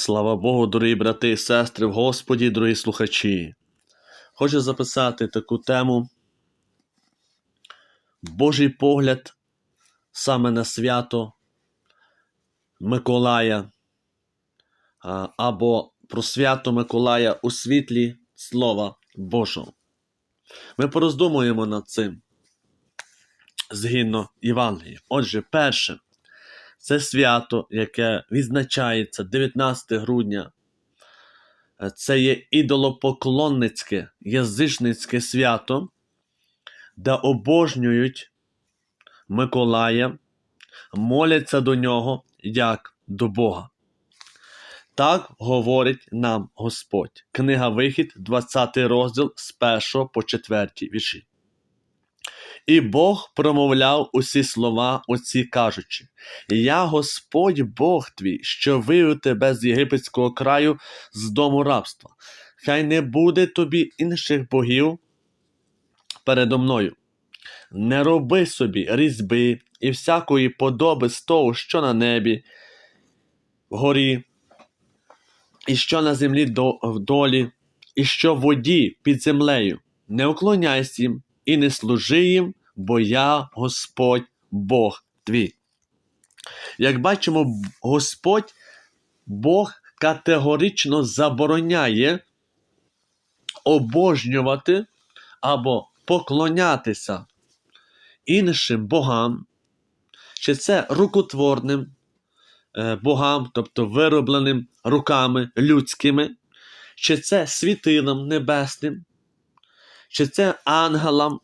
Слава Богу, дорогі брати і сестри в Господі, дорогі слухачі. Хочу записати таку тему. Божий погляд саме на свято Миколая або про свято Миколая у світлі Слова Божого. Ми пороздумуємо над цим згідно Євангелії. Отже, перше, це свято, яке відзначається 19 грудня. Це є ідолопоклонницьке язичницьке свято, де обожнюють Миколая, моляться до нього як до Бога. Так говорить нам Господь. Книга Вихід, 20 розділ з 1 по 4 вірші. І Бог промовляв усі слова оці кажучи: Я Господь Бог твій, що вивів тебе з єгипетського краю з дому рабства. Хай не буде тобі інших богів передо мною. Не роби собі різьби і всякої подоби з того, що на небі, вгорі, і що на землі до- вдолі, і що в воді під землею. Не уклоняйся їм і не служи їм, бо я Господь Бог твій. Як бачимо, Господь Бог категорично забороняє обожнювати або поклонятися іншим богам, чи це рукотворним е, богам, тобто виробленим руками людськими, чи це світилам небесним, чи це ангелам.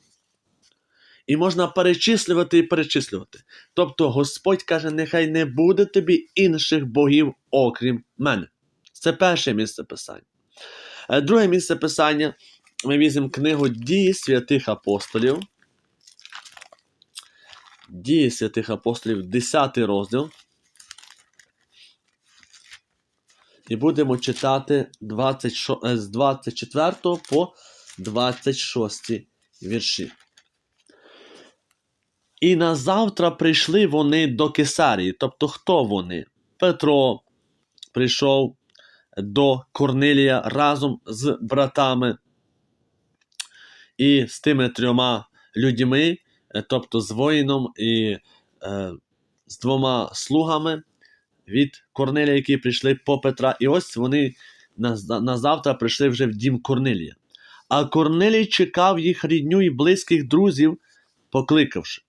І можна перечислювати і перечислювати. Тобто Господь каже, нехай не буде тобі інших богів, окрім мене. Це перше місце писання. Е, Друге місце писання ми візьмемо книгу Дії святих апостолів. Дії святих апостолів, 10 розділ. І будемо читати 26 е, з 24 по 26 вірші. І назавтра прийшли вони до Кесарії. Тобто, хто вони? Петро прийшов до Корнилія разом з братами і з тими трьома людьми, е, тобто з воїном і е, з двома слугами від Корнилія, які прийшли по Петра. І ось вони на, на завтра прийшли вже в дім Корнилія. А Корнилій чекав їх рідню і близьких друзів, покликавши.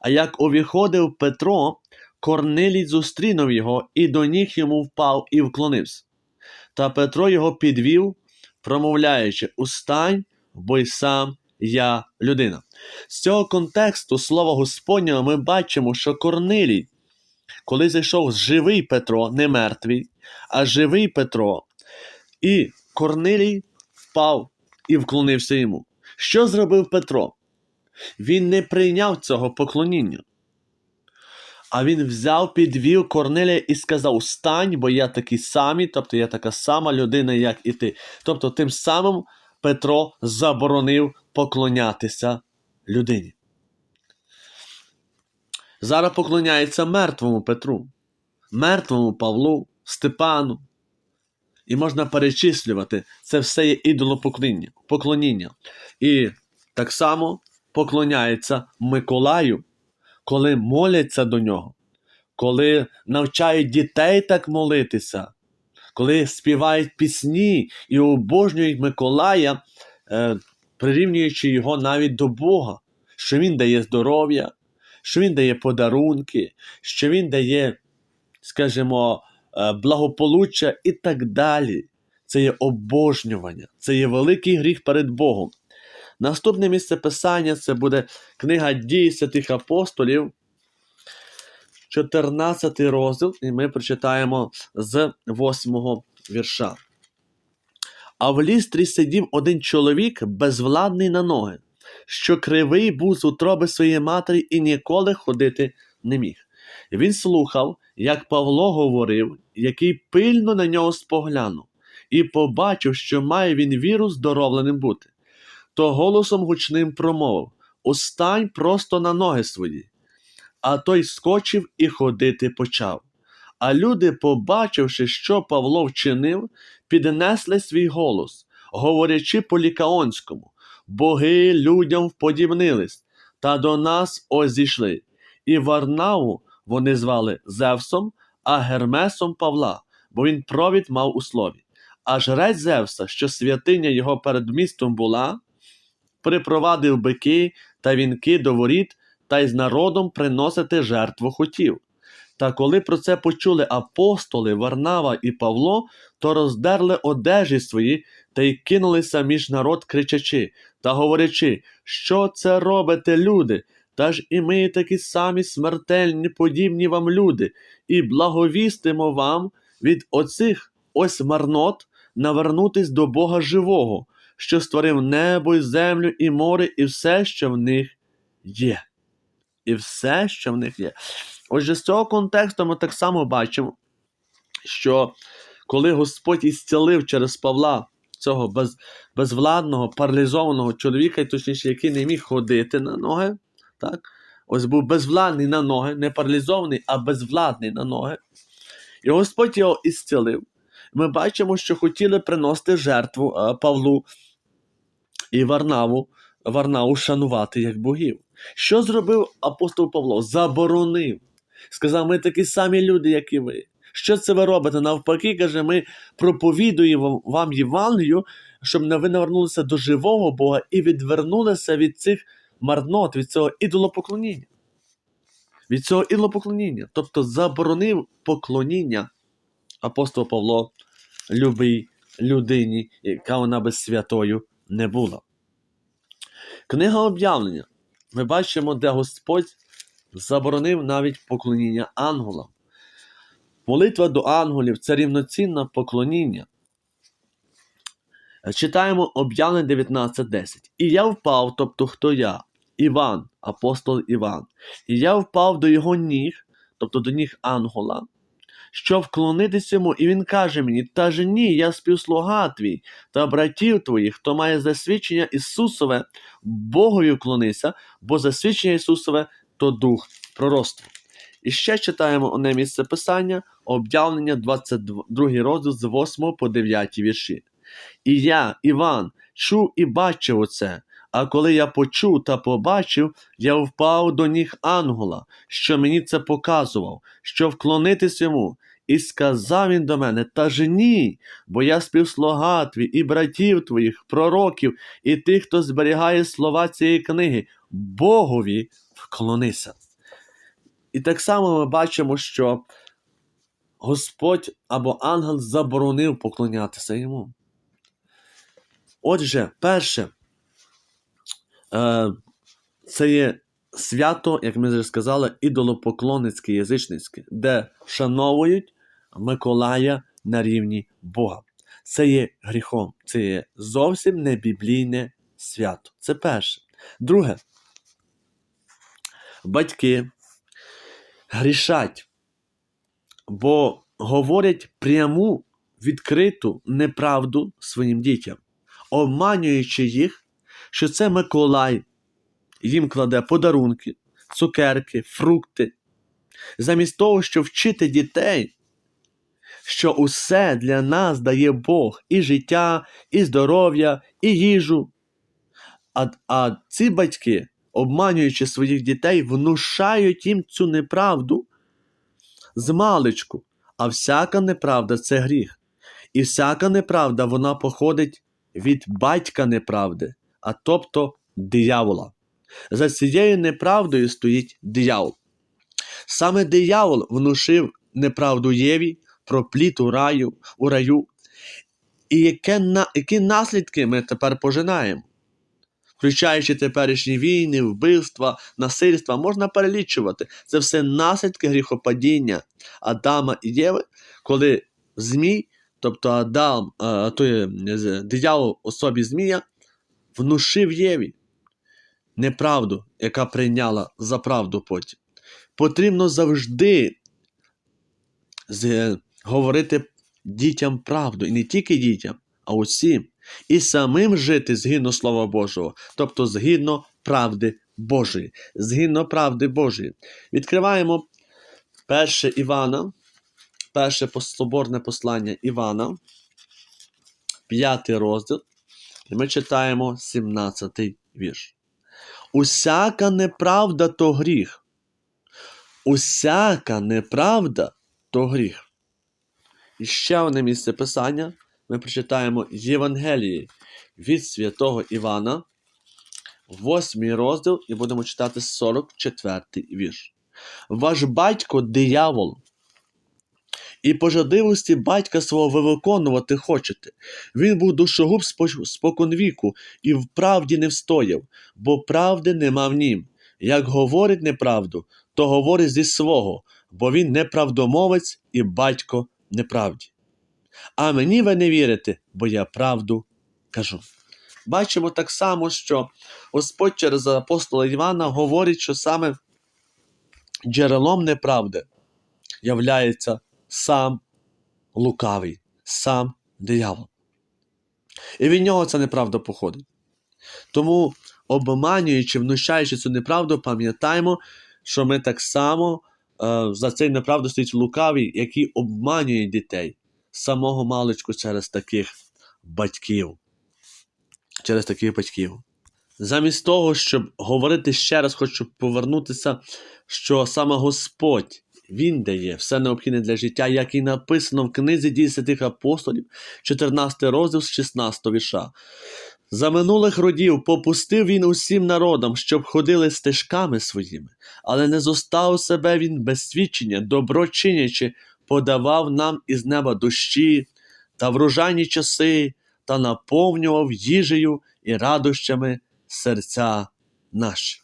А як увіходив Петро, Корнилій зустрінув його і до ніг йому впав і вклонився. Та Петро його підвів, промовляючи: Устань, бо й сам я людина. З цього контексту слова Господнього ми бачимо, що Корнилій, коли зайшов живий Петро, не мертвий, а живий Петро, і Корнилій впав і вклонився йому. Що зробив Петро? Він не прийняв цього поклоніння. А він взяв, підвів Корнелія і сказав: Стань, бо я такий самий, тобто я така сама людина, як і ти. Тобто, тим самим Петро заборонив поклонятися людині. Зараз поклоняється мертвому Петру, мертвому Павлу, Степану. І можна перечислювати, це все є ідолопоклоніння. поклоніння. І так само поклоняється Миколаю, коли моляться до нього, коли навчають дітей так молитися, коли співають пісні і обожнюють Миколая, е, прирівнюючи його навіть до Бога, що Він дає здоров'я, що Він дає подарунки, що Він дає, скажімо, е, благополуччя і так далі. Це є обожнювання, це є великий гріх перед Богом. Наступне місце писання це буде книга дій святих апостолів, 14 розділ, і ми прочитаємо з 8 вірша. А в лістрі сидів один чоловік, безвладний на ноги, що кривий був з утроби своєї матері і ніколи ходити не міг. Він слухав, як Павло говорив, який пильно на нього споглянув, і побачив, що має він віру здоровленим бути то голосом гучним промовив Устань просто на ноги свої. А той скочив і ходити почав. А люди, побачивши, що Павло вчинив, піднесли свій голос, говорячи по лікаонському, боги людям вподібнились, та до нас ось зійшли. І Варнаву вони звали Зевсом, а Гермесом Павла, бо він провід мав у слові. А жрець Зевса, що святиня його перед містом була, припровадив бики та вінки до воріт та й з народом приносити жертву хотів. Та коли про це почули апостоли Варнава і Павло, то роздерли одежі свої та й кинулися між народ, кричачи та говорячи, що це робите, люди? Та ж і ми такі самі смертельні, подібні вам люди, і благовістимо вам від оцих ось марнот навернутись до Бога живого, що створив небо і землю, і море, і все, що в них є. І все, що в них є. Отже, з цього контексту ми так само бачимо, що коли Господь ісцілив через Павла цього без, безвладного, паралізованого чоловіка, точніше, який не міг ходити на ноги, так? ось був безвладний на ноги, не паралізований, а безвладний на ноги. І Господь його ісцілив. Ми бачимо, що хотіли приносити жертву а, Павлу і Варнаву, Варнаву шанувати як богів. Що зробив апостол Павло? Заборонив. Сказав, ми такі самі люди, як і ви. Що це ви робите? Навпаки, каже, ми проповідуємо вам Євангелію, щоб ви навернулися до живого Бога і відвернулися від цих марнот, від цього ідолопоклоніння. Від цього ідолопоклоніння. Тобто заборонив поклоніння апостол Павло любий людині, яка вона без святою не була. Книга об'явлення. Ми бачимо, де Господь заборонив навіть поклоніння ангелам. Молитва до ангелів це рівноцінне поклоніння. Читаємо об'явлення 19.10. І я впав, тобто хто я? Іван, апостол Іван. І я впав до його ніг, тобто до ніг ангела, щоб вклонитися йому, і він каже мені: Та ж ні, я співслуга твій та братів твоїх, хто має засвідчення Ісусове, Богові вклонися, бо засвідчення Ісусове то дух пророцтва. І ще читаємо одне місце писання, об'явлення 22 розділ з 8 по 9 вірші. І я, Іван, чув і бачив оце. А коли я почув та побачив, я впав до ніг ангела, що мені це показував, що вклонитись йому. І сказав він до мене: Та ж ні, бо я співслуга твій і братів твоїх, пророків, і тих, хто зберігає слова цієї книги, Богові вклонися. І так само ми бачимо, що Господь або ангел заборонив поклонятися йому. Отже, перше, це є свято, як ми вже сказали, ідолопоклонницьке, язичницьке, де вшановують Миколая на рівні Бога. Це є гріхом, це є зовсім не біблійне свято. Це перше. Друге, батьки грішать, бо говорять пряму відкриту неправду своїм дітям, обманюючи їх, що це Миколай їм кладе подарунки, цукерки, фрукти, замість того, щоб вчити дітей, що усе для нас дає Бог і життя, і здоров'я, і їжу. А, а ці батьки, обманюючи своїх дітей, внушають їм цю неправду з маличку. А всяка неправда це гріх. І всяка неправда вона походить від батька неправди, а тобто диявола. За цією неправдою стоїть диявол. Саме диявол внушив неправду Єві про плід у раю, у раю. І яке, на, які наслідки ми тепер пожинаємо? Включаючи теперішні війни, вбивства, насильства, можна перелічувати. Це все наслідки гріхопадіння Адама і Єви, коли Змій, тобто Адам, а, то є, диявол особі Змія, внушив Єві неправду, яка прийняла за правду потім. Потрібно завжди говорити дітям правду, і не тільки дітям, а усім. І самим жити згідно Слова Божого, тобто згідно правди Божої. Згідно правди Божої. Відкриваємо 1 Івана, перше соборне послання Івана, п'ятий розділ, і ми читаємо 17 вірш. Усяка неправда то гріх. Усяка неправда то гріх. І ще одне місце писання ми прочитаємо Євангелії від святого Івана, 8 розділ, і будемо читати 44 вірш. Ваш батько диявол, і по жадливості батька свого ви виконувати хочете. Він був душогуб спо- споконвіку і в правді не встояв, бо правди нема в нім. Як говорить неправду, то говорить зі свого, бо він неправдомовець і батько неправді. А мені ви не вірите, бо я правду кажу. Бачимо так само, що Господь через апостола Івана говорить, що саме джерелом неправди являється сам лукавий, сам диявол. І від нього ця неправда походить. Тому, обманюючи, внушаючи цю неправду, пам'ятаємо, що ми так само е, за цей неправду стоїть лукавий, який обманює дітей самого маличку через таких батьків. Через таких батьків. Замість того, щоб говорити ще раз, хочу повернутися, що саме Господь Він дає все необхідне для життя, як і написано в книзі дій святих апостолів, 14 розділ з 16 віша. За минулих родів попустив він усім народам, щоб ходили стежками своїми, але не зостав себе він без свідчення, доброчинячи, подавав нам із неба дощі та врожайні часи, та наповнював їжею і радощами серця наші.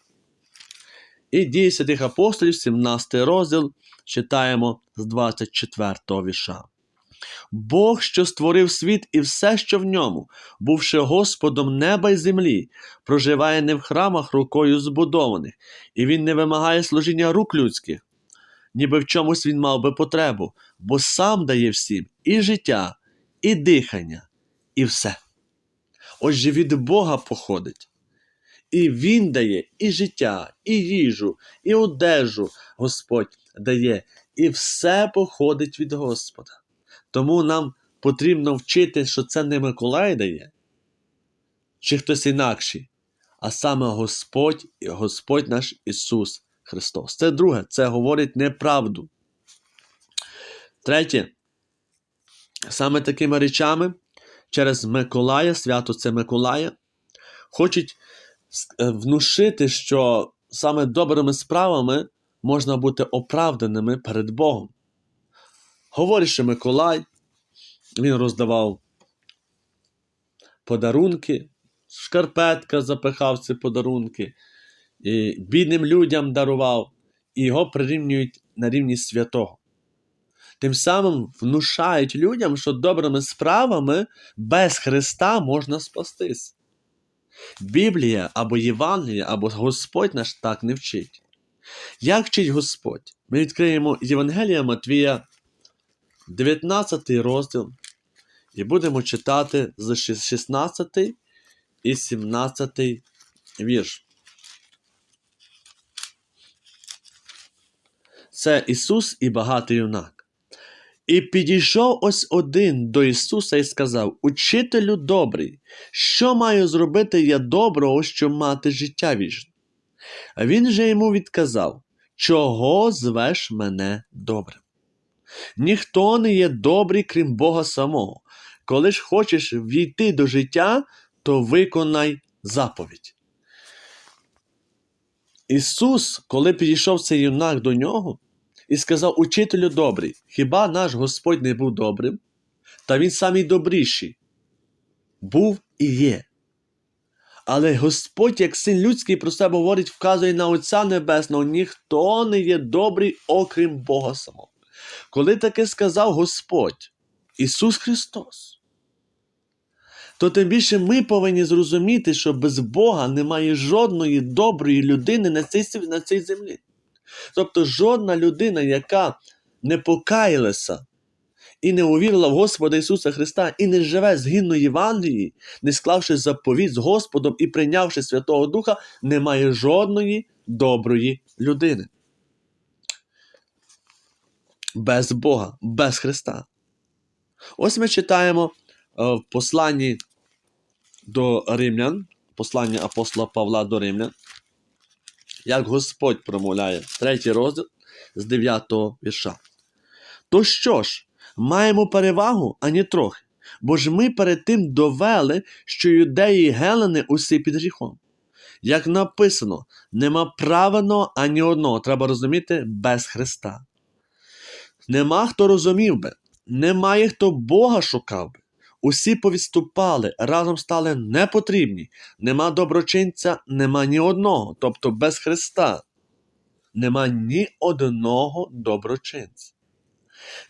І дії святих апостолів, 17 розділ, читаємо з 24 віша. Бог, що створив світ і все, що в ньому, бувши Господом неба й землі, проживає не в храмах рукою збудованих, і Він не вимагає служіння рук людських, ніби в чомусь він мав би потребу, бо сам дає всім і життя, і дихання, і все. Отже, від Бога походить. І Він дає і життя, і їжу, і одежу Господь дає, і все походить від Господа. Тому нам потрібно вчити, що це не Миколай дає, чи хтось інакший, а саме Господь і Господь наш Ісус Христос. Це друге, це говорить неправду. Третє, саме такими речами через Миколая, свято це Миколая, хочуть е, внушити, що саме добрими справами можна бути оправданими перед Богом. Говорить, що Миколай, він роздавав подарунки, шкарпетка запихав ці подарунки, і бідним людям дарував, і його прирівнюють на рівні святого. Тим самим внушають людям, що добрими справами без Христа можна спастись. Біблія або Євангелія, або Господь наш так не вчить. Як вчить Господь? Ми відкриємо Євангелія Матвія, 19 розділ, і будемо читати з 16 і 17 вірш. Це Ісус і багатий юнак. І підійшов ось один до Ісуса і сказав: Учителю добрий, що маю зробити я доброго, щоб мати життя вічне? Він же йому відказав: Чого звеш мене добрим? Ніхто не є добрий, крім Бога самого. Коли ж хочеш війти до життя, то виконай заповідь. Ісус, коли підійшов цей юнак до нього, і сказав: Учителю добрий, хіба наш Господь не був добрим? Та він самий добріший був і є. Але Господь, як син людський, про себе говорить, вказує на Отця Небесного, ніхто не є добрий, окрім Бога самого. Коли таке сказав Господь, Ісус Христос, то тим більше ми повинні зрозуміти, що без Бога немає жодної доброї людини на цій, на цій землі. Тобто жодна людина, яка не покаялася і не увірила в Господа Ісуса Христа, і не живе згідно Євангелії, не склавши заповідь з Господом і прийнявши Святого Духа, не має жодної доброї людини. без Бога, без Христа. Ось ми читаємо е, в посланні до римлян, послання апостола Павла до римлян, як Господь промовляє, третій розділ з 9 вірша. То що ж, маємо перевагу, ані трохи, бо ж ми перед тим довели, що юдеї і гелени усі під гріхом. Як написано, нема праведного ані одного, треба розуміти, без Христа. Нема хто розумів би, немає хто Бога шукав би. Усі повідступали, разом стали непотрібні. Нема доброчинця, нема ні одного, тобто без Христа. Нема ні одного доброчинця.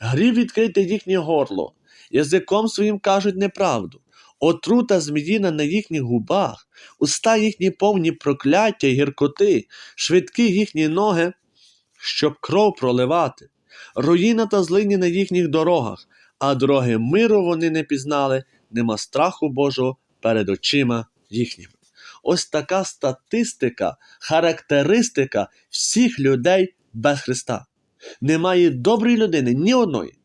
Грів відкрити їхнє горло, язиком своїм кажуть неправду, отрута зміїна на їхніх губах, уста їхні повні прокляття й гіркоти, швидкі їхні ноги, щоб кров проливати, руїна та злині на їхніх дорогах, а дороги миру вони не пізнали, нема страху Божого перед очима їхніми. Ось така статистика, характеристика всіх людей без Христа. Немає доброї людини ні одної.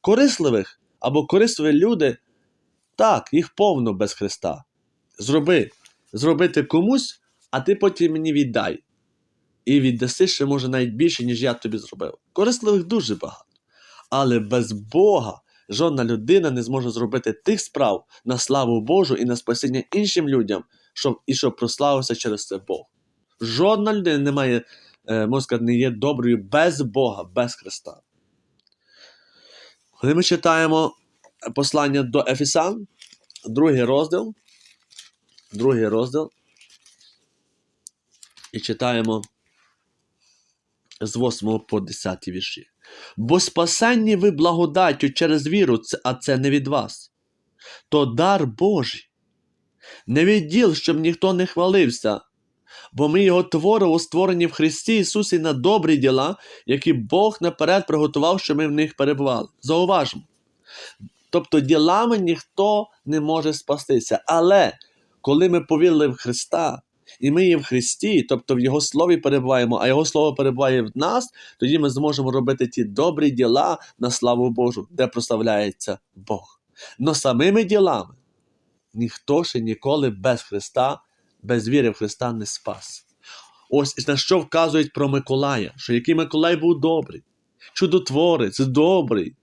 Корисливих або корисливі люди, так, їх повно без Христа. Зроби, зробити комусь, а ти потім мені віддай. І віддаси ще, може, навіть більше, ніж я тобі зробив. Корисливих дуже багато. Але без Бога жодна людина не зможе зробити тих справ на славу Божу і на спасіння іншим людям, щоб, і щоб прославився через це Бог. Жодна людина не має, можна сказати, не є доброю без Бога, без Христа. Коли ми читаємо послання до Ефесан, другий розділ, другий розділ, і читаємо з 8 по 10 вірші. Бо спасенні ви благодаттю через віру, а це не від вас. То дар Божий. Не від діл, щоб ніхто не хвалився, бо ми його творово створені в Христі Ісусі на добрі діла, які Бог наперед приготував, щоб ми в них перебували. Зауважмо. Тобто ділами ніхто не може спастися. Але коли ми повірили в Христа, і ми є в Христі, тобто в Його Слові перебуваємо, а Його Слово перебуває в нас, тоді ми зможемо робити ті добрі діла на славу Божу, де прославляється Бог. Но самими ділами ніхто ще ніколи без Христа, без віри в Христа не спас. Ось на що вказують про Миколая, що який Миколай був добрий, чудотворець, добрий,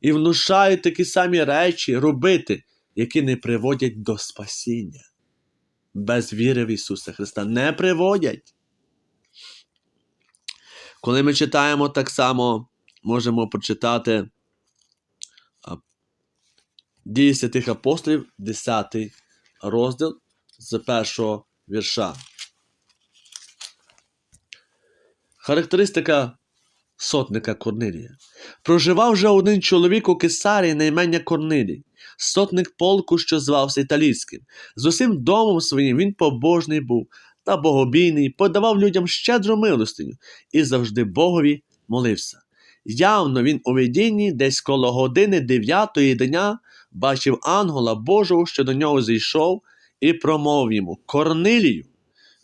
і внушає такі самі речі робити, які не приводять до спасіння. Без віри в Ісуса Христа не приводять. Коли ми читаємо так само, можемо почитати Дії святих апостолів, 10 розділ з першого вірша. Характеристика сотника Корнилія. Проживав вже один чоловік у Кесарії на імення Корнилій, сотник полку, що звався Італійським. З усім домом своїм він побожний був та богобійний, подавав людям щедру милостиню і завжди Богові молився. Явно він у видінні десь коло години дев'ятої дня бачив ангела Божого, що до нього зійшов, і промовив йому Корнилію.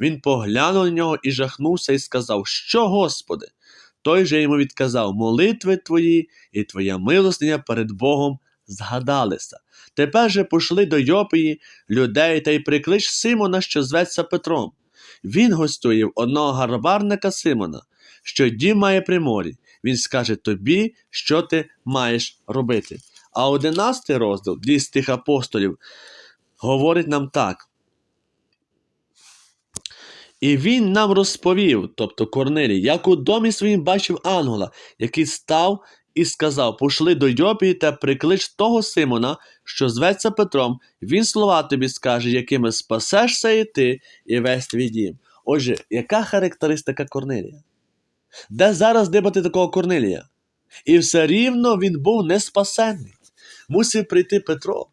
Він поглянув на нього і жахнувся, і сказав: Що, Господи? Той же йому відказав: Молитви твої і твоя милостиня перед Богом згадалися. Тепер же пошли до Йопії людей та й приклич Симона, що зветься Петром. Він гостює в одного гарбарника Симона, що дім має при морі. Він скаже тобі, що ти маєш робити. А одинадцятий розділ дій з тих апостолів говорить нам так. І він нам розповів, тобто Корнилій, як у домі своїм бачив ангела, який став і сказав: Пошли до Йопії та приклич того Симона, що зветься Петром, він слова тобі скаже, якими спасешся і ти, і весь твій дім. Отже, яка характеристика Корнилія? Де зараз дибати такого Корнилія? І все рівно він був неспасенний. Мусив прийти Петро,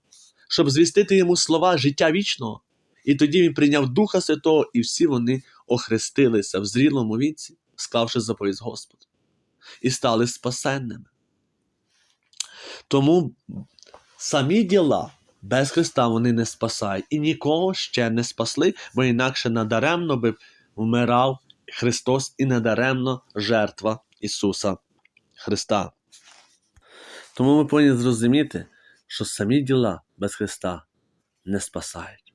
щоб звістити йому слова життя вічного. І тоді він прийняв Духа Святого, і всі вони охрестилися в зрілому віці, склавши заповідь Господу, і стали спасенними. Тому самі діла без Христа вони не спасають і нікого ще не спасли, бо інакше надаремно би вмирав Христос і надаремно жертва Ісуса Христа. Тому ми повинні зрозуміти, що самі діла без Христа не спасають.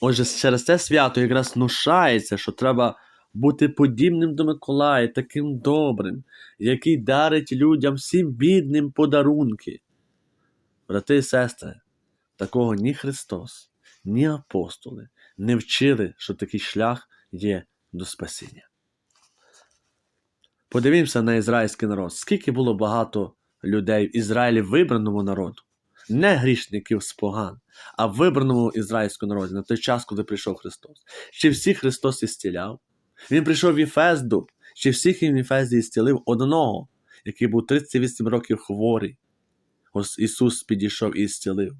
Отже, через це свято якраз внушається, що треба бути подібним до Миколая, таким добрим, який дарить людям всім бідним подарунки. Брати і сестри, такого ні Христос, ні апостоли не вчили, що такий шлях є до спасіння. Подивімося на ізраїльський народ, скільки було багато людей в Ізраїлі вибраному народу, не грішників з поган, а вибраному ізраїльському народі на той час, коли прийшов Христос. Чи всіх Христос ісціляв? Він прийшов в Іфезду, чи всіх він в Іфезді ісцілив одного, який був 38 років хворий. Ось Ісус підійшов і ісцілив.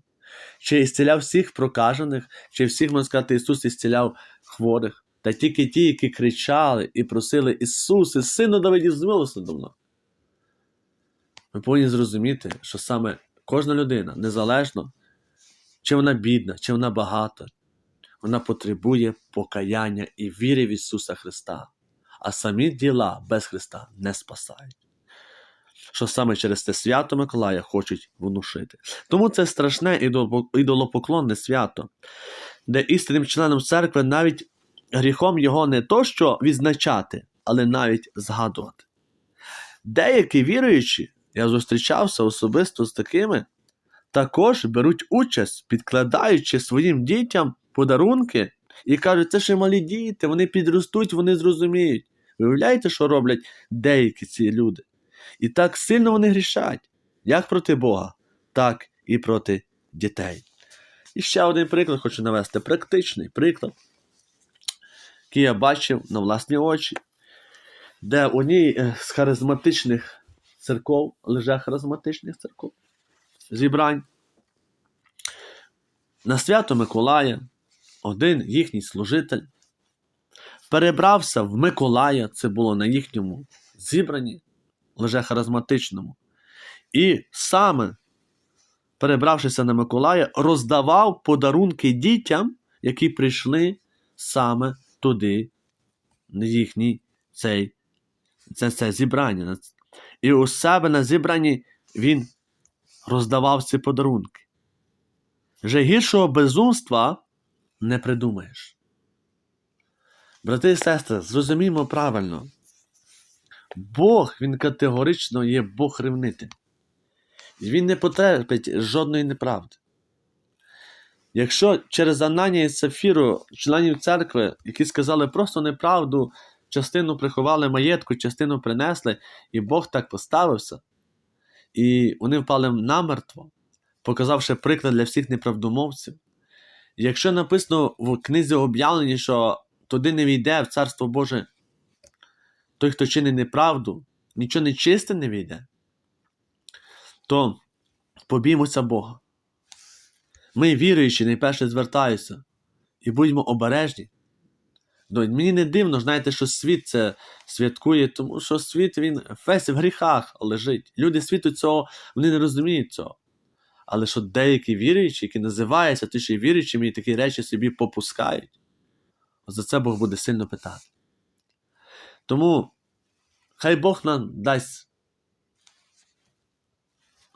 Чи ісціляв всіх прокажених, чи всіх, можна сказати, Ісус ісціляв хворих, та тільки ті, які кричали і просили Ісусе, Сину Давидів, змилуйся до мною. Ми повинні зрозуміти, що саме кожна людина, незалежно, чи вона бідна, чи вона багата, вона потребує покаяння і віри в Ісуса Христа, а самі діла без Христа не спасають. Що саме через це свято Миколая хочуть внушити. Тому це страшне ідолопоклонне свято, де істинним членом церкви навіть гріхом його не то що відзначати, але навіть згадувати. Деякі віруючі, я зустрічався особисто з такими, також беруть участь, підкладаючи своїм дітям подарунки і кажуть, це ще малі діти, вони підростуть, вони зрозуміють. Виявляєте, що роблять деякі ці люди? І так сильно вони грішать, як проти Бога, так і проти дітей. І ще один приклад хочу навести практичний приклад, який я бачив на власні очі, де одній е, з харизматичних церков, лише харизматичних церков, зібрань, на свято Миколая один їхній служитель перебрався в Миколая, це було на їхньому зібранні, лише харизматичному, і саме, перебравшися на Миколая, роздавав подарунки дітям, які прийшли саме туди, на їхній цей, це, це зібрання. І у себе на зібранні він роздавав ці подарунки. Вже гіршого безумства не придумаєш. Брати і сестри, зрозуміємо правильно. Бог, він категорично є Бог ревнитель. Він не потерпить жодної неправди. Якщо через Ананія і Сафіру, членів церкви, які сказали просто неправду, частину приховали маєтку, частину принесли, і Бог так поставився, і вони впали намертво, показавши приклад для всіх неправдомовців. Якщо написано в книзі об'явлені, що туди не війде в Царство Боже той, хто чинить неправду, нічого не чисте не війде, то побіймося Бога. Ми, віруючі, найперше звертаюся і будьмо обережні. Ну, Мені не дивно, знаєте, що світ це святкує, тому що світ він весь в гріхах лежить. Люди світу цього вони не розуміють цього. Але що деякі віруючі, які називаються ти ще віруючими, і такі речі собі попускають, за це Бог буде сильно питати. Тому хай Бог нам дасть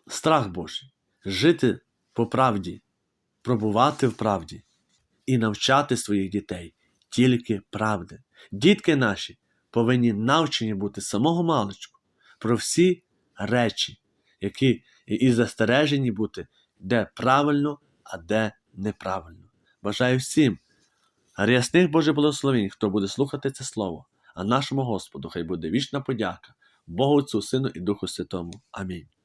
страх Божий, жити по правді, пробувати в правді і навчати своїх дітей тільки правди. Дітки наші повинні навчені бути самого маличку про всі речі, які і застережені бути, де правильно, а де неправильно. Бажаю всім рясних Божих благословень, хто буде слухати це слово, а нашому Господу хай буде вічна подяка, Богу Отцю, Сину і Духу Святому. Амінь.